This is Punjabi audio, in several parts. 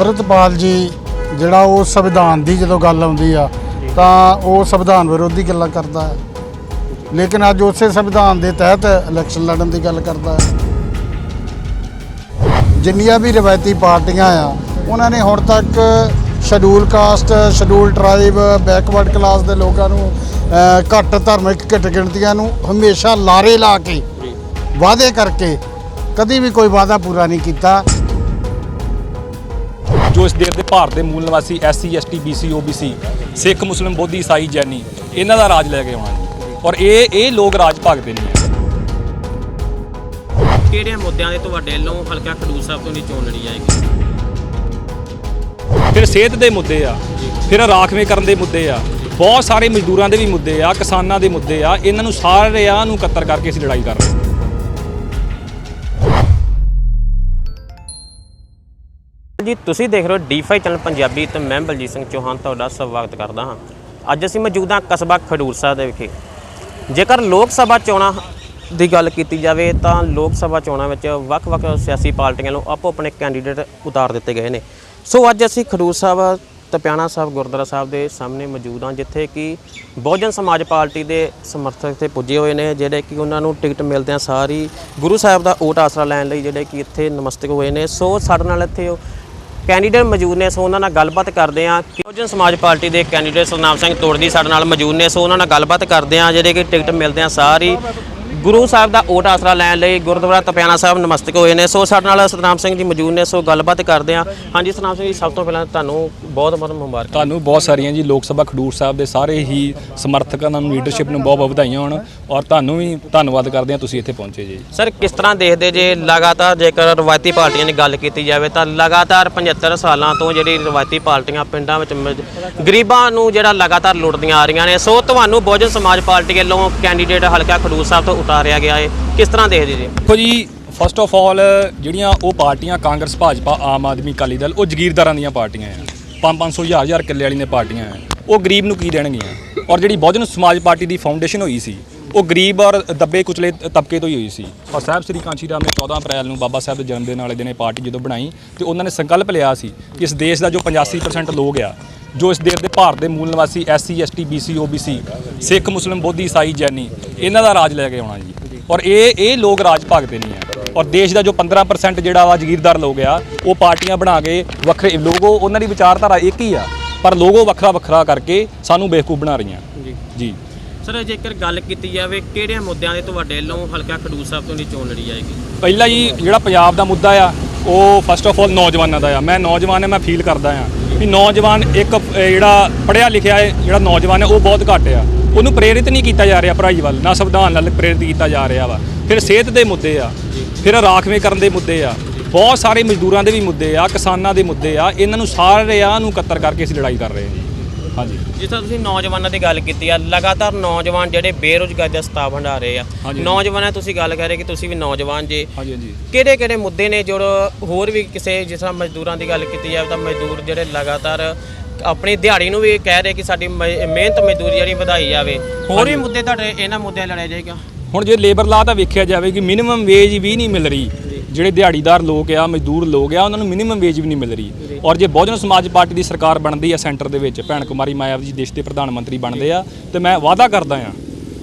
ਅੰਮ੍ਰਿਤਪਾਲ ਜੀ, ਜਿਹੜਾ ਉਹ ਸੰਵਿਧਾਨ ਦੀ ਜਦੋਂ ਗੱਲ ਆਉਂਦੀ ਆ, ਤਾਂ ਉਹ ਸੰਵਿਧਾਨ ਵਿਰੋਧੀ ਗੱਲਾਂ ਕਰਦਾ ਹੈ। ਲੇਕਿਨ ਅੱਜ ਉਸੇ ਸੰਵਿਧਾਨ ਦੇ ਤਹਿਤ ਇਲੈਕਸ਼ਨ ਲੜਨ ਦੀ ਗੱਲ ਕਰਦਾ ਹੈ। ਜਿੰਨੀਆਂ ਵੀ ਰਵਾਇਤੀ ਪਾਰਟੀਆਂ ਆ, ਉਹਨਾਂ ਨੇ ਹੁਣ ਤੱਕ schedule caste schedule tribe backward class ਦੇ ਲੋਕਾਂ ਨੂੰ ਘੱਟ ਧਾਰਮਿਕ ਘੱਟ ਗਿਣਤੀਆਂ ਨੂੰ ਹਮੇਸ਼ਾ ਲਾਰੇ ਲਾ ਕੇ, ਵਾਅਦੇ ਕਰਕੇ ਕਦੀ ਵੀ ਕੋਈ ਵਾਅਦਾ ਪੂਰਾ ਨਹੀਂ ਕੀਤਾ। ਜੋ ਇਸ ਦੇਸ਼ ਦੇ ਭਾਰਤ ਦੇ ਮੂਲ ਨਿਵਾਸੀ SC ST BC OBC Sikh Muslim ਬੋਧੀ ਈਸਾਈ ਜੈਨੀ ਇਹਨਾਂ ਦਾ ਰਾਜ ਲੈ ਕੇ ਆਉਣਾ ਜੀ। ਔਰ ਇਹ ਇਹ ਲੋਕ ਰਾਜ ਭਾਗਦੇ ਨਹੀਂ ਹੈ ਕਿਹੜਿਆਂ ਮੁੱਦਿਆਂ ਦੇ ਤੁਹਾਡੇ ਵੱਲੋਂ ਹਲਕਾ ਖਡੂਰ ਸਾਹਿਬ ਤੋਂ ਦੀ ਚੋਣ ਲੜੀ ਜਾਏਗੀ? ਫਿਰ ਸਿਹਤ ਦੇ ਮੁੱਦੇ ਆ ਫਿਰ ਰਾਖਵੇਂ ਕਰਨ ਦੇ ਮੁੱਦੇ ਆ ਬਹੁਤ ਸਾਰੇ ਮਜ਼ਦੂਰਾਂ ਦੇ ਵੀ ਮੁੱਦੇ ਆ ਕਿਸਾਨਾਂ ਦੇ ਮੁੱਦੇ ਆ ਇਹਨਾਂ ਨੂੰ ਸਾਰਿਆਂ ਨੂੰ ਇਕੱਤਰ ਕਰਕੇ ਅਸੀਂ ਲੜਾਈ ਕਰ ਰਹੇ ਹਾਂ। ਜੀ, ਤੁਸੀਂ ਦੇਖ ਰਹੇ ਹੋ ਡੀ5 ਚੈਨਲ ਪੰਜਾਬੀ ਤੇ ਮੈਂ ਬਲਜੀਤ ਸਿੰਘ ਚੌਹਾਨ ਤੁਹਾਡਾ ਸਵਾਗਤ ਕਰਦਾ ਹਾਂ। ਅੱਜ ਅਸੀਂ ਮੌਜੂਦ ਹਾਂ ਕਸਬਾ ਖਡੂਰ ਸਾਹਿਬ ਦੇ ਵਿਖੇ। ਜੇਕਰ ਲੋਕ ਸਭਾ ਚੋਣਾਂ ਦੀ ਗੱਲ ਕੀਤੀ ਜਾਵੇ ਤਾਂ ਲੋਕ ਸਭਾ ਚੋਣਾਂ ਵਿੱਚ ਵੱਖ-ਵੱਖ ਸਿਆਸੀ ਪਾਰਟੀਆਂ ਨੂੰ ਆਪੋ ਆਪਣੇ ਕੈਂਡੀਡੇਟ ਉਤਾਰ ਦਿੱਤੇ ਗਏ ਨੇ। ਸੋ ਅੱਜ ਅਸੀਂ ਖਡੂਰ ਸਾਹਿਬ, ਤਪਿਆਣਾ ਸਾਹਿਬ, ਗੁਰਦੁਆਰਾ ਸਾਹਿਬ ਦੇ ਸਾਹਮਣੇ ਮੌਜੂਦ ਹਾਂ, ਜਿੱਥੇ ਕਿ ਬਹੁਜਨ ਸਮਾਜ ਪਾਰਟੀ ਦੇ ਸਮਰਥਕ ਇੱਥੇ ਪੁੱਜੇ ਹੋਏ ਨੇ, ਜਿਹੜੇ ਕਿ ਉਹਨਾਂ ਨੂੰ ਟਿਕਟ ਮਿਲਦਿਆਂ ਸਾਰੀ ਗੁਰੂ ਸਾਹਿਬ ਦਾ ਓਟ ਆਸਰਾ ਲੈਣ ਲਈ ਜਿਹੜੇ ਕਿ ਇੱਥੇ ਨਮਸਤਕ ਹੋਏ ਨੇ। ਸੋ ਸਾਡੇ ਨਾਲ ਇੱਥੇ ਉਹ ਕੈਂਡੀਡੇਟ ਮੌਜੂਦ ਨੇ, ਸੋ ਉਹਨਾਂ ਨਾਲ ਗੱਲਬਾਤ ਕਰਦੇ ਹਾਂ। ਬਹੁਜਨ ਸਮਾਜ ਪਾਰਟੀ ਦੇ ਕੈਂਡੀਡੇਟ ਸਰਨਾਮ ਸਿੰਘ ਤੋੜਦੀ ਸਾਡੇ ਨਾਲ ਮੌਜੂਦ ਨੇ, ਸੋ ਉਹਨਾਂ ਨਾਲ ਗੱਲਬਾਤ ਕਰਦੇ ਹਾਂ। ਜਿਹੜੇ ਕਿ ਟਿਕਟ ਮਿਲਦੇ ਆ ਸਾਰੀ। ਗੁਰੂ ਸਾਹਿਬ ਦਾ ਓਟ ਆਸਰਾ ਲੈਣ ਲਈ ਗੁਰਦੁਆਰਾ ਤਪਿਆਣਾ ਸਾਹਿਬ ਨਮਸਤਕ ਹੋਏ ਨੇ, ਸੋ ਸਾਡੇ ਨਾਲ ਸਤਨਾਮ ਸਿੰਘ ਜੀ ਮੌਜੂਦ ਨੇ, ਸੋ ਗੱਲਬਾਤ ਕਰਦੇ ਹਾਂ। ਹਾਂਜੀ ਸਤਨਾਮ ਸਿੰਘ ਜੀ, ਸਭ ਤੋਂ ਪਹਿਲਾਂ ਤੁਹਾਨੂੰ ਬਹੁਤ ਬਹੁਤ ਮੁਬਾਰਕ। ਤੁਹਾਨੂੰ ਬਹੁਤ ਸਾਰੀਆਂ ਜੀ, ਲੋਕ ਸਭਾ ਖਡੂਰ ਸਾਹਿਬ ਦੇ ਸਾਰੇ ਹੀ ਸਮਰਥਕਾਂ ਨੂੰ ਲੀਡਰਸ਼ਿਪ ਨੂੰ ਬਹੁਤ ਬਹੁਤ ਵਧਾਈਆਂ ਹੋਣ। ਔਰ ਤੁਹਾਨੂੰ ਵੀ ਧੰਨਵਾਦ ਕਰਦੇ ਹਾਂ ਤੁਸੀਂ ਇੱਥੇ ਪਹੁੰਚੇ ਜੀ। ਸਰ ਕਿਸ ਤਰ੍ਹਾਂ ਦੇਖਦੇ ਜੇ ਲਗਾਤਾਰ ਜੇਕਰ ਰਵਾਇਤੀ ਪਾਰਟੀਆਂ ਦੀ ਗੱਲ ਕੀਤੀ ਜਾਵੇ ਤਾਂ ਲਗਾਤਾਰ 75 ਸਾਲਾਂ ਤੋਂ ਜਿਹੜੀ ਰਵਾਇਤੀ ਪਾਰਟੀਆਂ ਪਿੰਡਾਂ ਵਿੱਚ ਗਰੀਬਾਂ ਨੂੰ ਜਿਹੜਾ ਲਗਾਤਾਰ ਲੁੱਟਦੀਆਂ ਆ ਰਹੀਆਂ ਨੇ ਸੋ ਤੁਹਾਨੂੰ ਬਹੁਜਨ ਸਮਾਜ ਪਾਰਟੀ ਵੱਲੋਂ ਕੈਂਡੀਡੇਟ ਹਲਕਾ ਖਡੂਰ ਸਾਹਿਬ ਤੋਂ ਉਤਾਰਿਆ ਗਿਆ ਹੈ। ਕਿਸ ਤਰ੍ਹਾਂ ਦੇਖਦੇ ਜੀ? ਦੇਖੋ ਜੀ ਫਸਟ ਆਫ ਆਲ ਜਿਹੜੀਆਂ ਉਹ ਪਾਰਟੀਆਂ ਕਾਂਗਰਸ ਭਾਜਪਾ ਆਮ ਆਦਮੀ ਅਕਾਲੀ ਦਲ ਉਹ ਜ਼ਗੀਰਦਾਰਾਂ ਦੀਆਂ ਪਾਰਟੀਆਂ ਆ। 5-500 ਹਜ਼ਾਰ ਹਜ਼ਾਰ ਕਿੱਲੇ ਵਾਲੀ ਨੇ ਪਾਰਟੀਆਂ ਆ। ਉਹ ਗਰੀਬ ਨੂੰ ਕੀ ਦੇਣਗੀਆਂ? ਔਰ ਜਿਹੜੀ ਬਹੁਜਨ ਸਮਾਜ ਪਾਰਟੀ ਦੀ ਫਾਊਂਡੇਸ਼ਨ ਹੋਈ ਸੀ ਉਹ ਗਰੀਬ ਔਰ ਦੱਬੇ ਕੁਚਲੇ ਤਬਕੇ ਤੋਂ ਹੀ ਹੋਈ ਸੀ। ਔਰ ਸਾਹਿਬ ਸ੍ਰੀ ਕਾਂਚੀ ਰਾਮ ਨੇ 14 ਅਪ੍ਰੈਲ ਨੂੰ ਬਾਬਾ ਸਾਹਿਬ ਦੇ ਜਨਮ ਦਿਨ ਵਾਲੇ ਦਿਨ ਪਾਰਟੀ ਜਦੋਂ ਬਣਾਈ ਤੇ ਉਹਨਾਂ ਨੇ ਸੰਕਲਪ ਲਿਆ ਸੀ ਕਿ ਇਸ ਦੇਸ਼ ਦਾ ਜੋ 85% ਲੋਕ ਆ ਜੋ ਇਸ ਦੇਸ਼ ਦੇ ਭਾਰਤ ਦੇ ਮੂਲ ਨਿਵਾਸੀ SC ST BC OBC Sikh Muslim ਬੋਧੀ ਈਸਾਈ ਜੈਨੀ ਇਹਨਾਂ ਦਾ ਰਾਜ ਲੈ ਕੇ ਆਉਣਾ ਜੀ। ਔਰ ਇਹ ਇਹ ਲੋਕ ਰਾਜ ਭਾਗਦੇ ਨਹੀਂ ਆ। ਔਰ ਦੇਸ਼ ਦਾ ਜੋ 15% ਜਿਹੜਾ ਵਾ ਜ਼ਗੀਰਦਾਰ ਲੋਕ ਆ ਉਹ ਪਾਰਟੀਆਂ ਬਣਾ ਕੇ ਵੱਖਰੇ ਲੋਗੋ ਉਹਨਾਂ ਦੀ ਵਿਚਾਰਧਾਰਾ ਇੱਕ ਹੀ ਆ ਪਰ ਲੋਗੋ ਵੱਖਰਾ ਵੱਖਰਾ ਕਰਕੇ ਸਾਨੂੰ ਬੇਵਕੂਫ ਬਣਾ ਰਹੀਆਂ। ਜੀ। ਜੀ। ਸਰ, ਜੇਕਰ ਗੱਲ ਕੀਤੀ ਜਾਵੇ, ਕਿਹੜਿਆਂ ਮੁੱਦਿਆਂ ਦੇ ਤੁਹਾਡੇ ਵੱਲੋਂ ਹਲਕਾ ਖਡੂਰ ਸਾਹਿਬ ਤੋਂ ਦੀ ਚੋਣ ਲੜੀ ਜਾਏਗੀ? ਪਹਿਲਾ ਜੀ, ਜਿਹੜਾ ਪੰਜਾਬ ਦਾ ਮੁੱਦਾ ਆ, ਉਹ ਫਸਟ ਆਫ ਆਲ ਨੌਜਵਾਨਾਂ ਦਾ ਆ। ਮੈਂ ਨੌਜਵਾਨ ਆ ਮੈਂ ਫੀਲ ਕਰਦਾ ਆ ਵੀ ਨੌਜਵਾਨ ਇੱਕ ਜਿਹੜਾ ਪੜ੍ਹਿਆ ਲਿਖਿਆ ਹੈ, ਜਿਹੜਾ ਨੌਜਵਾਨ ਹੈ, ਉਹ ਬਹੁਤ ਘੱਟ ਆ। ਉਹਨੂੰ ਪ੍ਰੇਰਿਤ ਨਹੀਂ ਕੀਤਾ ਜਾ ਰਿਹਾ ਪੜ੍ਹਾਈ ਵੱਲ, ਨਾ ਸੰਵਿਧਾਨ ਨਾਲ ਪ੍ਰੇਰਿਤ ਕੀਤਾ ਜਾ ਰਿਹਾ ਵਾ। ਫਿਰ ਸਿਹਤ ਦੇ ਮੁੱਦੇ ਆ, ਫਿਰ ਰਾਖਵੇਂ ਕਰਨ ਦੇ ਮੁੱਦੇ ਆ, ਬਹੁਤ ਸਾਰੇ ਮਜ਼ਦੂਰਾਂ ਦੇ ਵੀ ਮੁੱਦੇ ਆ, ਕਿਸਾਨਾਂ ਦੇ ਮੁੱਦੇ ਆ। ਇਹਨਾਂ ਨੂੰ ਸਾਰਿਆਂ ਨੂੰ ਇਕੱਤਰ ਕਰਕੇ ਅਸੀਂ ਲੜਾਈ ਕਰ ਰਹੇ ਹਾਂ। ਹਾਂਜੀ। ਜਿਸ ਤਰ੍ਹਾਂ ਤੁਸੀਂ ਨੌਜਵਾਨਾਂ ਦੀ ਗੱਲ ਕੀਤੀ ਆ ਲਗਾਤਾਰ ਨੌਜਵਾਨ ਜਿਹੜੇ ਬੇਰੁਜ਼ਗਾਰੀ ਦਾ ਸਤਾਵ ਹੰਢਾ ਰਹੇ ਆ। ਹਾਂਜੀ। ਨੌਜਵਾਨਾਂ ਤੁਸੀਂ ਗੱਲ ਕਰ ਰਹੇ ਕਿ ਤੁਸੀਂ ਵੀ ਨੌਜਵਾਨ ਜੇ। ਹਾਂਜੀ ਹਾਂਜੀ। ਕਿਹੜੇ ਕਿਹੜੇ ਮੁੱਦੇ ਨੇ ਜੋ ਹੋਰ ਵੀ ਕਿਸੇ ਜਿਸ ਤਰ੍ਹਾਂ ਮਜ਼ਦੂਰਾਂ ਦੀ ਗੱਲ ਕੀਤੀ ਜਾਵੇ ਤਾਂ ਮਜ਼ਦੂਰ ਜਿਹੜੇ ਲਗਾਤਾਰ ਆਪਣੀ ਦਿਹਾੜੀ ਨੂੰ ਵੀ ਕਹਿ ਰਹੇ ਕਿ ਸਾਡੀ ਮ- ਮਿਹਨਤ ਮਜ਼ਦੂਰੀ ਜਿਹੜੀ ਵਧਾਈ ਜਾਵੇ। ਹੋਰ ਵੀ ਮੁੱਦੇ ਤੁਹਾਡੇ ਇਹਨਾਂ ਮੁੱਦਿਆਂ ਲੜਿਆ ਜਾਏਗਾ? ਹੁਣ ਜੇ ਲੇਬਰ ਲਾ ਤਾਂ ਵੇਖਿਆ ਜਾਵੇ ਕਿ ਮਿਨੀਮਮ ਵੇਜ ਵੀ ਨਹੀਂ ਮਿਲ ਰਹੀ। ਜਿਹੜੇ ਦਿਹਾੜੀਦਾਰ ਲੋਕ ਆ ਮਜ਼ਦੂਰ ਲੋਕ ਆ ਉਹਨਾਂ ਨੂੰ ਮਿਨੀਮਮ ਵੇਜ ਵੀ ਨਹੀਂ ਮਿਲ ਰਹੀ। ਔਰ ਜੇ ਬਹੁਜਨ ਸਮਾਜ ਪਾਰਟੀ ਦੀ ਸਰਕਾਰ ਬਣਦੀ ਆ ਸੈਂਟਰ ਦੇ ਵਿੱਚ ਭੈਣ ਕੁਮਾਰੀ ਮਾਇਆਵਤੀ ਜੀ ਦੇਸ਼ ਦੇ ਪ੍ਰਧਾਨ ਮੰਤਰੀ ਬਣਦੇ ਆ ਤੇ ਮੈਂ ਵਾਅਦਾ ਕਰਦਾ ਆ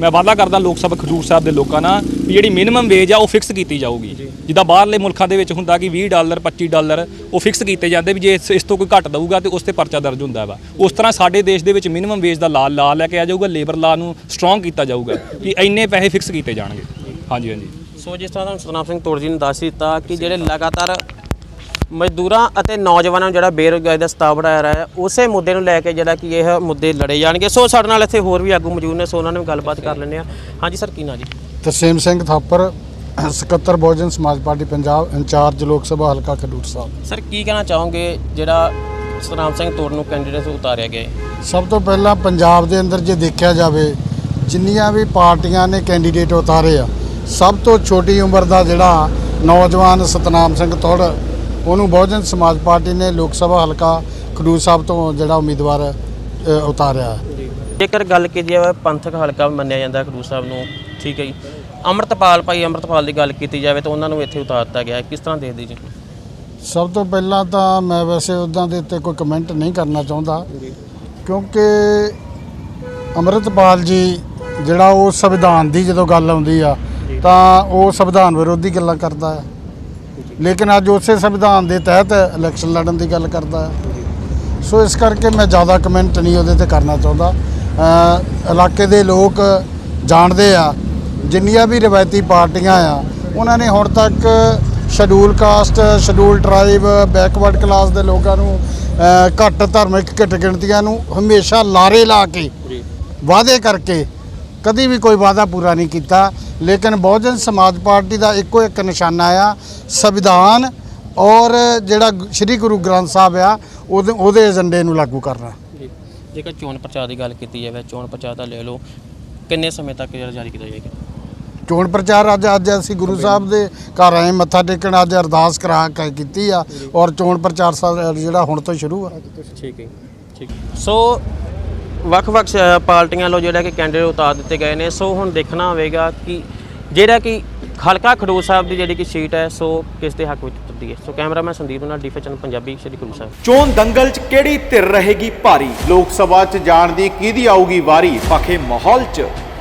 ਮੈਂ ਵਾਅਦਾ ਕਰਦਾ ਲੋਕ ਸਭਾ ਖਡੂਰ ਸਾਹਿਬ ਦੇ ਲੋਕਾਂ ਨਾਲ ਵੀ ਜਿਹੜੀ ਮਿਨੀਮਮ ਵੇਜ ਆ ਉਹ ਫਿਕਸ ਕੀਤੀ ਜਾਊਗੀ। ਜਿੱਦਾਂ ਬਾਹਰਲੇ ਮੁਲਕਾਂ ਦੇ ਵਿੱਚ ਹੁੰਦਾ ਕਿ 20 ਡਾਲਰ 25 ਡਾਲਰ ਉਹ ਫਿਕਸ ਕੀਤੇ ਜਾਂਦੇ ਵੀ ਜੇ ਇਸ ਇਸ ਤੋਂ ਕੋਈ ਘੱਟ ਦਊਗਾ ਤੇ ਉਸ ਤੇ ਪਰਚਾ ਦਰਜ ਹੁੰਦਾ ਵਾ। ਉਸ ਤਰ੍ਹਾਂ ਸਾਡੇ ਦੇਸ਼ ਦੇ ਵਿੱਚ ਮਿਨੀਮਮ ਵੇਜ ਦਾ ਲਾ ਲਾ ਲੈ ਕੇ ਆ ਜਾਊਗਾ ਲੇਬਰ ਲਾ ਨੂੰ ਸਟਰੋਂਗ ਕੀਤਾ ਜਾਊਗਾ ਕਿ ਇੰਨੇ ਪੈਸੇ ਫਿਕਸ ਕੀਤੇ ਜਾਣਗੇ। ਹਾਂਜੀ ਹਾਂਜੀ। ਸੋ ਜਿਸ ਤਰ੍ਹਾਂ ਤੁਹਾਨੂੰ ਸਤਨਾਮ ਸਿੰਘ ਤੋੜ ਜੀ ਨੇ ਦੱਸ ਦਿੱਤਾ ਕਿ ਜਿਹੜੇ ਲਗਾਤਾਰ ਮਜ਼ਦੂਰਾਂ ਅਤੇ ਨੌਜਵਾਨਾਂ ਨੂੰ ਜਿਹੜਾ ਬੇਰੁਜ਼ਗਾਰੀ ਦਾ ਸਤਾਵ ਬਣਾਇਆ ਰਿਹਾ ਹੈ ਉਸੇ ਮੁੱਦੇ ਨੂੰ ਲੈ ਕੇ ਜਿਹੜਾ ਕਿ ਇਹ ਮੁੱਦੇ ਲੜੇ ਜਾਣਗੇ। ਸੋ ਸਾਡੇ ਨਾਲ ਇੱਥੇ ਹੋਰ ਵੀ ਆਗੂ ਮੌਜੂਦ ਨੇ ਸੋ ਉਹਨਾਂ ਨਾਲ ਵੀ ਗੱਲਬਾਤ ਕਰ ਲੈਂਦੇ ਆ ਹਾਂਜੀ ਸਰ ਕੀ ਨਾਂ ਜੀ? ਤਰਸੇਮ ਸਿੰਘ ਥਾਪਰ ਸਕੱਤਰ ਬਹੁਜਨ ਸਮਾਜ ਪਾਰਟੀ ਪੰਜਾਬ ਇੰਚਾਰਜ ਲੋਕ ਸਭਾ ਹਲਕਾ ਖਡੂਰ ਸਾਹਿਬ। ਸਰ ਕੀ ਕਹਿਣਾ ਚਾਹੋਗੇ ਜਿਹੜਾ ਸਤਨਾਮ ਸਿੰਘ ਤੋੜ ਨੂੰ ਕੈਂਡੀਡੇਟ ਉਤਾਰਿਆ ਗਿਆ ਸਭ ਤੋਂ ਪਹਿਲਾਂ ਪੰਜਾਬ ਦੇ ਅੰਦਰ ਜੇ ਦੇਖਿਆ ਜਾਵੇ ਜਿੰਨੀਆਂ ਵੀ ਪਾਰਟੀਆਂ ਨੇ ਕੈਂਡੀਡੇਟ ਉਤਾਰੇ ਆ ਸਭ ਤੋਂ ਛੋਟੀ ਉਮਰ ਦਾ ਜਿਹੜਾ ਨੌਜਵਾਨ ਸਤਨਾਮ ਸਿੰਘ ਤੋੜ ਉਹਨੂੰ ਬਹੁਜਨ ਸਮਾਜ ਪਾਰਟੀ ਨੇ ਲੋਕ ਸਭਾ ਹਲਕਾ ਖਡੂਰ ਸਾਹਿਬ ਤੋਂ ਜਿਹੜਾ ਉਮੀਦਵਾਰ ਉਤਾਰਿਆ ਜੇਕਰ ਗੱਲ ਕੀਤੀ ਜਾਵੇ ਪੰਥਕ ਹਲਕਾ ਮੰਨਿਆ ਜਾਂਦਾ ਖਡੂਰ ਸਾਹਿਬ ਨੂੰ ਠੀਕ ਹੈ ਜੀ। ਅੰਮ੍ਰਿਤਪਾਲ ਭਾਈ ਅੰਮ੍ਰਿਤਪਾਲ ਦੀ ਗੱਲ ਕੀਤੀ ਜਾਵੇ ਤਾਂ ਉਹਨਾਂ ਨੂੰ ਇੱਥੇ ਉਤਾਰ ਦਿੱਤਾ ਗਿਆ ਕਿਸ ਤਰ੍ਹਾਂ ਦੇਖਦੇ ਜੀ? ਸਭ ਤੋਂ ਪਹਿਲਾਂ ਤਾਂ ਮੈਂ ਵੈਸੇ ਉਦਾਂ ਦੇ ਉੱਤੇ ਕੋਈ ਕਮੈਂਟ ਨਹੀਂ ਕਰਨਾ ਚਾਹੁੰਦਾ ਕਿਉਂਕਿ ਅੰਮ੍ਰਿਤਪਾਲ ਜੀ ਜਿਹੜਾ ਉਹ ਸੰਵਿਧਾਨ ਦੀ ਜਦੋਂ ਗੱਲ ਆਉਂਦੀ ਆ ਤਾਂ ਉਹ ਸੰਵਿਧਾਨ ਵਿਰੋਧੀ ਗੱਲਾਂ ਕਰਦਾ ਹੈ। ਲੇਕਿਨ ਅੱਜ ਉਸੇ ਸੰਵਿਧਾਨ ਦੇ ਤਹਿਤ ਇਲੈਕਸ਼ਨ ਲੜਨ ਦੀ ਗੱਲ ਕਰਦਾ ਹੈ। ਸੋ ਇਸ ਕਰਕੇ ਮੈਂ ਜ਼ਿਆਦਾ ਕਮੈਂਟ ਨਹੀਂ ਉਹਦੇ ਤੇ ਕਰਨਾ ਚਾਹੁੰਦਾ। ਅ, ਇਲਾਕੇ ਦੇ ਲੋਕ ਜਾਣਦੇ ਆ ਜਿੰਨੀਆਂ ਵੀ ਰਵਾਇਤੀ ਪਾਰਟੀਆਂ ਆ ਉਹਨਾਂ ਨੇ ਹੁਣ ਤੱਕ schedule caste schedule tribe backward class ਦੇ ਲੋਕਾਂ ਨੂੰ ਘੱਟ ਧਾਰਮਿਕ ਘੱਟ ਗਿਣਤੀਆਂ ਨੂੰ ਹਮੇਸ਼ਾ ਲਾਰੇ ਲਾ ਕੇ ਵਾਅਦੇ ਕਰਕੇ ਕਦੀ ਵੀ ਕੋਈ ਵਾਅਦਾ ਪੂਰਾ ਨਹੀਂ ਕੀਤਾ। ਲੇਕਿਨ ਬਹੁਜਨ ਸਮਾਜ ਪਾਰਟੀ ਦਾ ਇੱਕੋ ਇੱਕ ਨਿਸ਼ਾਨਾ ਆ ਸੰਵਿਧਾਨ ਔਰ ਜਿਹੜਾ ਸ੍ਰੀ ਗੁਰੂ ਗ੍ਰੰਥ ਸਾਹਿਬ ਆ ਉਹਦੇ ਉਹਦੇ ਏਜੰਡੇ ਨੂੰ ਲਾਗੂ ਕਰਨਾ। ਜੀ ਜੇਕਰ ਚੋਣ ਪ੍ਰਚਾਰ ਦੀ ਗੱਲ ਕੀਤੀ ਜਾਵੇ ਚੋਣ ਪ੍ਰਚਾਰ ਦਾ ਲੈ ਲਓ। ਕਿੰਨੇ ਸਮੇਂ ਤੱਕ ਜਿਹੜਾ ਜਾਰੀ ਕੀਤਾ ਜਾਏਗਾ? ਚੋਣ ਪ੍ਰਚਾਰ ਅੱਜ ਅੱਜ ਅਸੀਂ ਗੁਰੂ ਸਾਹਿਬ ਦੇ ਘਰ ਆਏ ਮੱਥਾ ਟੇਕਣ ਅੱਜ ਅਰਦਾਸ ਕਰਾ ਕੇ ਕੀਤੀ ਆ। ਔਰ ਚੋਣ ਪ੍ਰਚਾਰ ਜਿਹੜਾ ਹੁਣ ਤੋਂ ਸ਼ੁਰੂ ਆ। ਠੀਕ ਹੈ ਠੀਕ ਸੋ ਵੱਖ-ਵੱਖ ਸ- ਪਾਰਟੀਆਂ ਵੱਲੋਂ ਜਿਹੜਾ ਕਿ ਕੈਂਡੀਡੇਟ ਉਤਾਰ ਦਿੱਤੇ ਗਏ ਨੇ। ਸੋ ਹੁਣ ਦੇਖਣਾ ਹੋਵੇਗਾ ਕਿ ਜਿਹੜਾ ਕਿ ਹਲਕਾ ਖਡੂਰ ਸਾਹਿਬ ਦੀ ਜਿਹੜੀ ਕਿ ਸੀਟ ਹੈ, ਸੋ ਕਿਸ ਦੇ ਹੱਕ ਵਿੱਚ ਉਤਰਦੀ ਹੈ? ਸੋ ਕੈਮਰਾਮੈਨ ਸੰਦੀਪ ਨਾਲ ਡੀਫੇ ਚੈਨਲ ਪੰਜਾਬੀ ਸ਼੍ਰੀ ਗੁਰੂ ਸਾਹਿਬ। ਚੋਣ ਦੰਗਲ 'ਚ ਕਿਹੜੀ ਧਿਰ ਰਹੇਗੀ ਭਾਰੀ? ਲੋਕ ਸਭਾ 'ਚ ਜਾਣ ਦੀ ਕਿਹਦੀ ਆਊਗੀ ਵਾਰੀ? ਪਖੇ ਮਾਹੌਲ 'ਚ